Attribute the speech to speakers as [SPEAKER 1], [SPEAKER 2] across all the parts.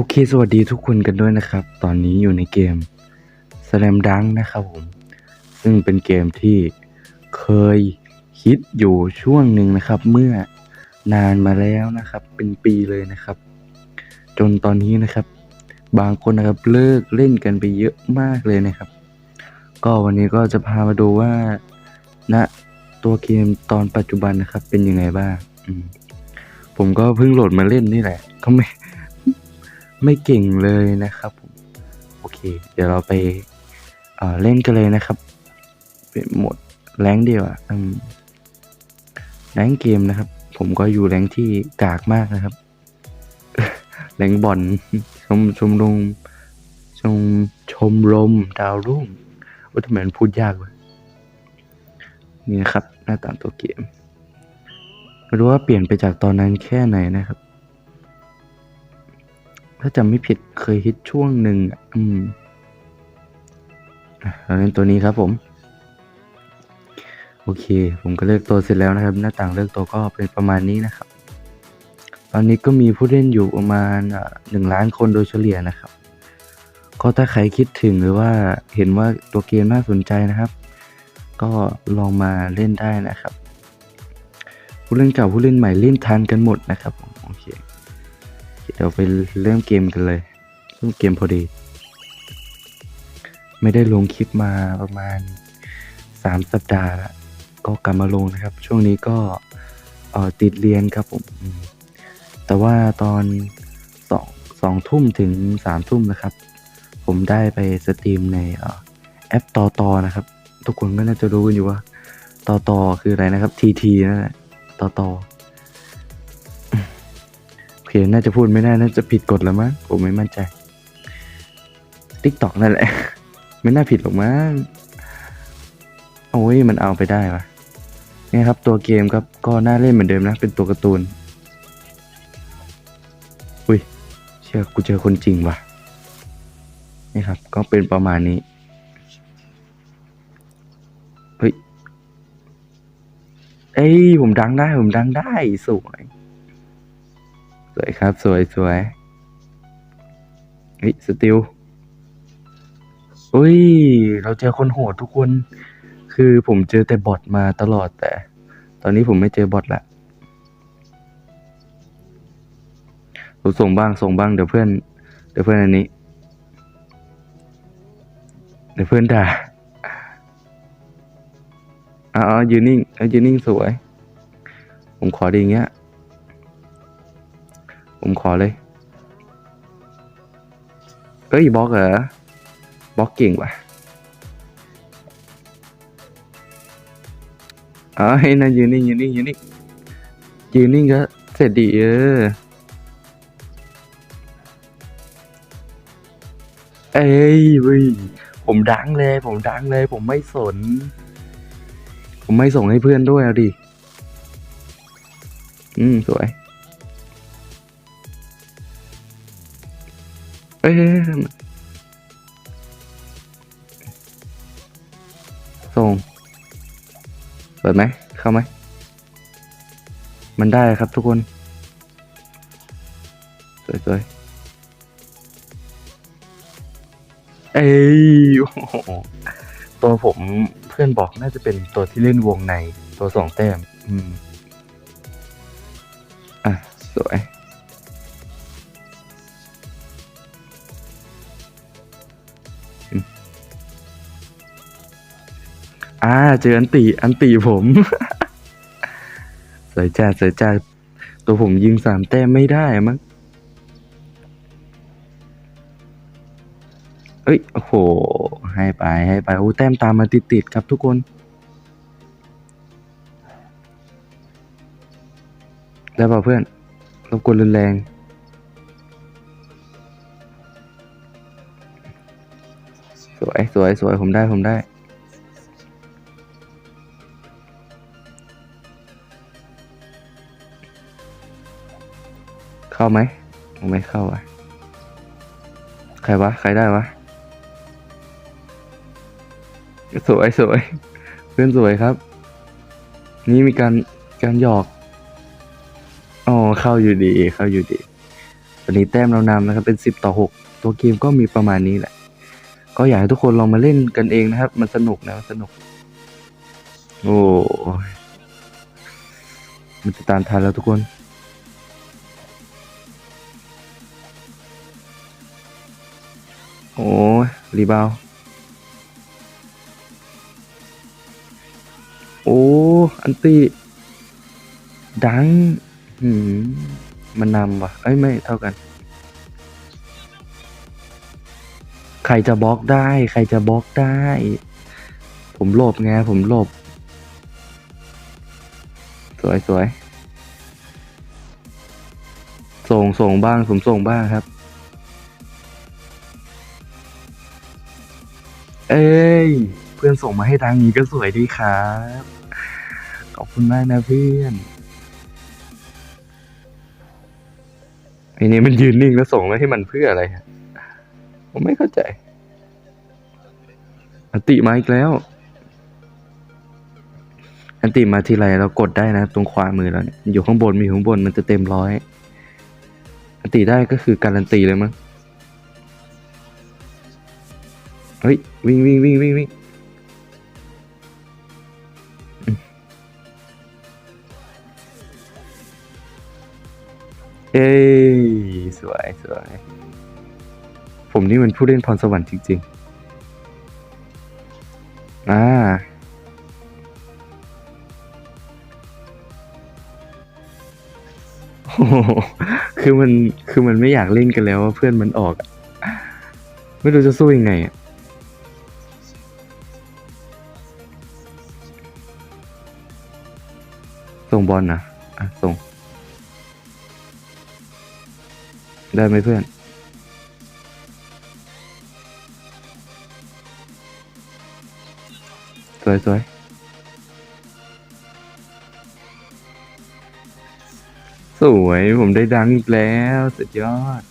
[SPEAKER 1] โอเค สวัสดีทุกคนกันด้วยนะครับ ตอนนี้อยู่ในเกม Slam Dunk นะครับผม ซึ่งเป็นเกมที่เคยฮิตอยู่ช่วงหนึ่งนะครับ เมื่อนานมาแล้วนะครับ เป็นปีเลยนะครับ จนตอนนี้นะครับ บางคนนะครับเลิกเล่นกันไปเยอะมากเลยนะครับ ก็วันนี้ก็จะพามาดูว่าณตัวเกมตอนปัจจุบันนะครับ เป็นยังไงบ้างผมก็เพิ่งโหลดมาเล่นนี่แหละก็ไม่ ไม่เก่งเลยนะครับผมโอเค เดี๋ยวเราไปเเล่นกันเลยนะครับ เป็นหมดแรงเดียวอะแรงเกมนะครับ ผมก็อยู่แรงที่กากมากนะครับ แรงบอลชมชมรมชมชมรมดาวรุ่งว่าทำไมมันพูดยากวะนี่นะครับ หน้าตาตัวเกมไม่รู้ว่าเปลี่ยนไปจากตอนนั้นแค่ไหนนะครับ ถ้าจำไม่ผิดเคยฮิตช่วงหนึ่งอะอืมเราเล่นตัวนี้ครับผม โอเค ผมก็เลือกตัวเสร็จแล้วนะครับ หน้าต่างเลือกตัวก็เป็นประมาณนี้นะครับ ตอนนี้ก็มีผู้เล่นอยู่ประมาณหนึ่งล้านคนโดยเฉลี่ยนะครับ ก็ถ้าใครคิดถึงหรือว่าเห็นว่าตัวเกมน่าสนใจนะครับ ก็ลองมาเล่นได้นะครับ ผู้เล่นเก่าผู้เล่นใหม่เล่นทันกันหมดนะครับผมโอเค เดี๋ยวไปเริ่มเกมกันเลยเริ่มเกมพอดี ไม่ได้ลงคลิปมาประมาณสามสัปดาห์ละก็กลับมาลงนะครับ ช่วงนี้ก็เอ่อติดเรียนครับผม แต่ว่าตอนสองสองทุ่มถึงสามทุ่มนะครับ ผมได้ไปสตรีมในเอ่อแอปต่อต่อนะครับ ทุกคนก็น่าจะรู้กันอยู่ว่าต่อต่อคืออะไรนะครับทีทีนั่นแหละต่อต่อ เค น่าจะพูดไม่ได้ น่าจะผิดกฎแล้วมั้ง ผมไม่มั่นใจติ๊กตอกนั่นแหละ ไม่น่าผิดหรอกมั้ง โอ้ย มันเอาไปได้ปะนี่ครับ ตัวเกมครับ ก็น่าเล่นเหมือนเดิมนะ เป็นตัวการ์ตูน อุ้ย เชื่อกูเจอคนจริงว่ะ นี่ครับ ก็เป็นประมาณนี้ เฮ้ย เอ้ย ผมดังได้ ผมดังได้ สวย วยครับ สวยสวยเฮ้ยสติลอุ้ย เราเจอคนโหดทุกคน คือผมเจอแต่บอทมาตลอดแต่ ตอนนี้ผมไม่เจอบอทละผมส่งบ้างส่งบ้างเดี๋ยวเพื่อน เดี๋ยวเพื่อนอันนี้ เดี๋ยวเพื่อนด่าอ๋อยืนนิ่งเอายืนนิ่งสวย ผมขอดีเงี้ย ผมขอเลย เอ้ยบล็อกเหรอบล็อกเก่งว่ะอ๋อให้นะยืนนิ่งยืนนิ่งยืนนิ่งยืนนิ่งก็เสร็จดีเออเอ้ยว้ยผมดังเลย ผมดังเลย ผมไม่สน ผมไม่ส่งให้เพื่อนด้วยเอาดิ อืม สวย เอ้ยส่ง เปิดไหม เข้าไหม มันได้ครับทุกคน สวยๆ เอ้ยตัวผมเพื่อนบอกน่าจะเป็นตัวที่เล่นวงในตัวสองแต้ม อืม เจออันตีอันตีผม สวยจ้าสวยจ้าตัวผมยิงสามแต้มไม่ได้มั้งเอ้ยโอ้โห ให้ไปให้ไปโอ้แต้มตามมาติดๆครับทุกคนได้ป่ะเพื่อนรบกวนรุนแรง สวยสวยสวยผมได้ผมได้ เข้าไหมไม่เข้าอะ ใครวะ ใครได้วะ สวยสวย เพื่อนสวยครับ นี่มีการการหยอกอ๋อเข้าอยู่ดี เข้าอยู่ดีสอนนี้แต้มเรานำนะครับ เป็นสิบต่อหกตัวเกมก็มีประมาณนี้แหละ ก็อยากให้ทุกคนลองมาเล่นกันเองนะครับ มันสนุกนะมันสนุก โอ้ยมันจะตามทันแล้วทุกคน โอ้ยรีบาว โอ้ อันตีดังหืมมันนำว่ะ เอ้ย ไม่เท่ากัน ใครจะบล็อกได้ ใครจะบล็อกได้ ผมหลบไง ผมหลบ สวยสวยส่งส่งบ้างผมส่งบ้างครับ เอ้ย เพื่อนส่งมาให้ทางนี้ก็สวยดีครับ ขอบคุณมากนะเพื่อนไอ้นี่มันยืนนิ่งแล้วส่งมาให้มันเพื่ออะไรฮะผมไม่เข้าใจ อันติมาอีกแล้ว อันติมาทีไรเรากดได้นะ ตรงขวามือเราเนี่ยอยู่ข้างบนมีอยู่ข้างบนมันจะเต็มร้อย อันติได้ก็คือการันตีเลยมั้ง เฮ้ยวิ่งวิ่งวิ่งวิ่งวิ่งเอ้ยสวยสวยผมนี่มันผู้เล่นพรสวรรค์จริงๆ อ่า โอ้คือมัน คือมันไม่อยากเล่นกันแล้วว่าเพื่อนมันออก ไม่รู้จะสู้ยังไงอะ ส่งบอลนะอะส่ง ได้ไหมเพื่อน สวยสวยสวย ผมได้ดังอีกแล้ว สุดยอด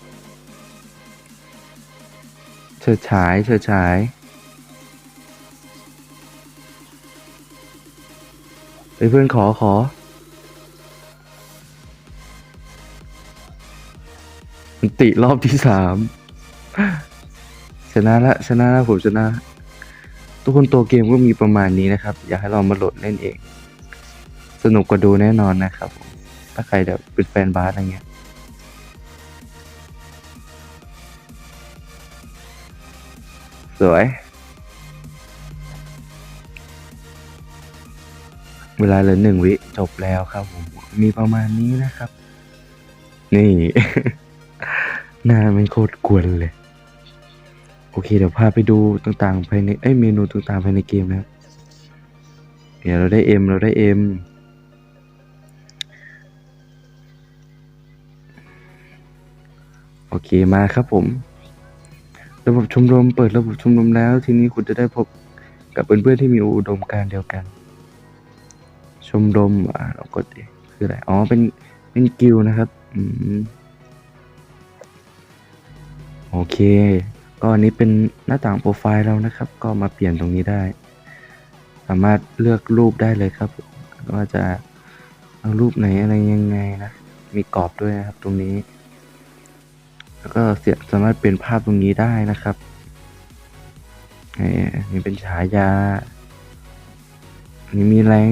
[SPEAKER 1] เฉิดฉายเฉิดฉายเฮ้ยเพื่อนขอขอ มันติรอบที่สามชนะละชนะละผมชนะ ทุกคนตัวเกมก็มีประมาณนี้นะครับ อยากให้เรามาโหลดเล่นเอง สนุกกว่าดูแน่นอนนะครับผมถ้าใครแบบเป็นแฟนบาสอะไรเงี้ยสวย เวลาเหลือหนึ่งวิจบแล้วครับผม มีประมาณนี้นะครับ นี่ หน้ามันโคตรกวนเลย โอเค เดี๋ยวพาไปดูต่างๆภายในเอ้ยเมนูต่างๆภายในเกมนะครับเดี๋ยวเราได้เอ็มเราได้เอ็มโอเคมาครับผม ระบบชมรมเปิดระบบชมรมแล้ว ทีนี้คุณจะได้พบกับเพื่อนๆที่มีอุดมการณ์เดียวกัน ชมรมอ่าเรากดคืออะไรอ๋อเป็นเป็นกิลนะครับ อืม โอเค ก็อันนี้เป็นหน้าต่างโปรไฟล์เรานะครับ ก็มาเปลี่ยนตรงนี้ได้ สามารถเลือกรูปได้เลยครับว่าจะเอารูปไหนอะไรยังไงนะ มีกรอบด้วยนะครับตรงนี้ แล้วก็เสียสามารถเปลี่ยนภาพตรงนี้ได้นะครับนี่นี่เป็นฉายาอันนี้มีแรง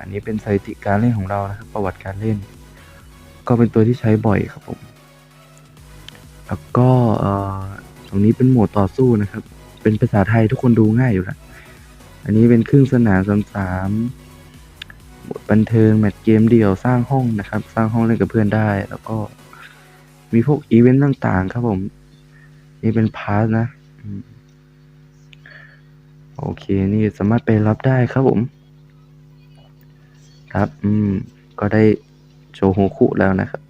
[SPEAKER 1] อันนี้เป็นสถิติการเล่นของเรานะครับ ประวัติการเล่น ก็เป็นตัวที่ใช้บ่อยครับผม แล้วก็เอ่อตรงนี้เป็นโหมดต่อสู้นะครับ เป็นภาษาไทยทุกคนดูง่ายอยู่แล้วอันนี้เป็นครึ่งสนามสามสามโหมดบันเทิงแมตช์เกมเดี่ยวสร้างห้องนะครับ สร้างห้องเล่นกับเพื่อนได้ แล้วก็มีพวกอีเวนต์ต่างๆ ครับผม นี่เป็นพาร์ทนะโอเค นี่สามารถไปรับได้ครับผม ครับ อืม ก็ได้โชว์โฮคุแล้วนะครับ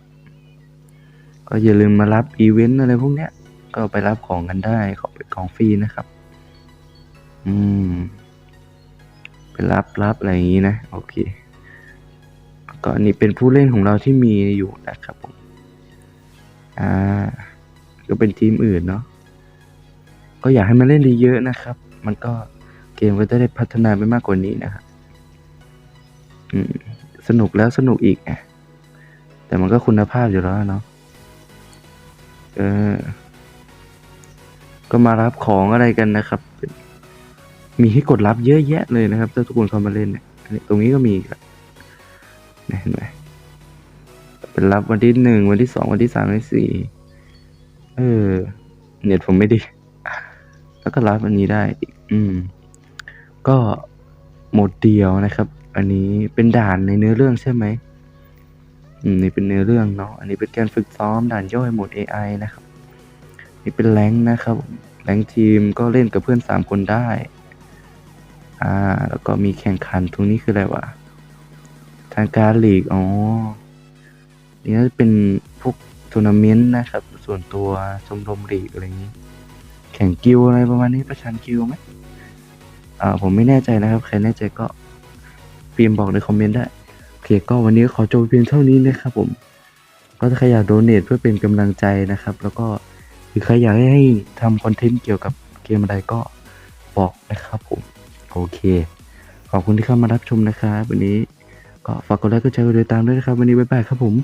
[SPEAKER 1] ก็อย่าลืมมารับอีเวนต์อะไรพวกเนี้ย ก็ไปรับของกันได้ของเป็นของฟรีนะครับ อืม ไปรับรับอะไรอย่างนี้นะ โอเคก็อันนี้เป็นผู้เล่นของเราที่มีอยู่นะครับผม อ่า ก็เป็นทีมอื่นเนาะ ก็อยากให้มันเล่นดีเยอะนะครับ มันก็เกมก็จะได้พัฒนาไปมากกว่านี้นะครับอืมสนุกแล้วสนุกอีก แต่มันก็คุณภาพอยู่แล้วเนาะ เออ ก็มารับของอะไรกันนะครับ มีให้กดรับเยอะแยะเลยนะครับถ้าทุกคนเข้ามาเล่นเนี่ยอันนี้ตรงนี้ก็มีอีกละเห็นไหมเป็นรับวันที่หนึ่งวันที่สองวันที่สามวันที่สี่เออ เน็ตผมไม่ดี แล้วก็รับอันนี้ได้อีกอืม ก็หมดเดียวนะครับ อันนี้เป็นด่านในเนื้อเรื่องใช่ไหม นี่เป็นเนื้อเรื่องเนาะ อันนี้เป็นการฝึกซ้อมด่านย่อยโหมด AI นะครับ นี่เป็นแรงนะครับ แรงทีมก็เล่นกับเพื่อนสามคนได้ อ่า แล้วก็มีแข่งขันตรงนี้คืออะไรวะ ทางการลีก อ๋อ นี่น่าจะเป็นพวกทัวร์นาเมนต์นะครับ ส่วนตัวชมรมลีกอะไรอย่างนี้ แข่งกิลด์อะไรประมาณนี้ประชันกิลด์ไหมอ่า ผมไม่แน่ใจนะครับ ใครแน่ใจก็พิมพ์บอกในคอมเมนต์ได้ เคก็วันนี้ขอจบเพียงเท่านี้นะครับผม ก็ถ้าใครอยากโดเนทเพื่อเป็นกำลังใจนะครับ แล้วก็หรือใครอยากให้ใหทำคอนเทนต์เกี่ยวกับเกมอะไรก็บอกนะครับผม โอเค ขอบคุณที่เข้ามารับชมนะครับ วันนี้ก็ฝากกดไลค์กดแชร์กดติดตามด้วยนะครับ วันนี้บ๊ายบายครับผม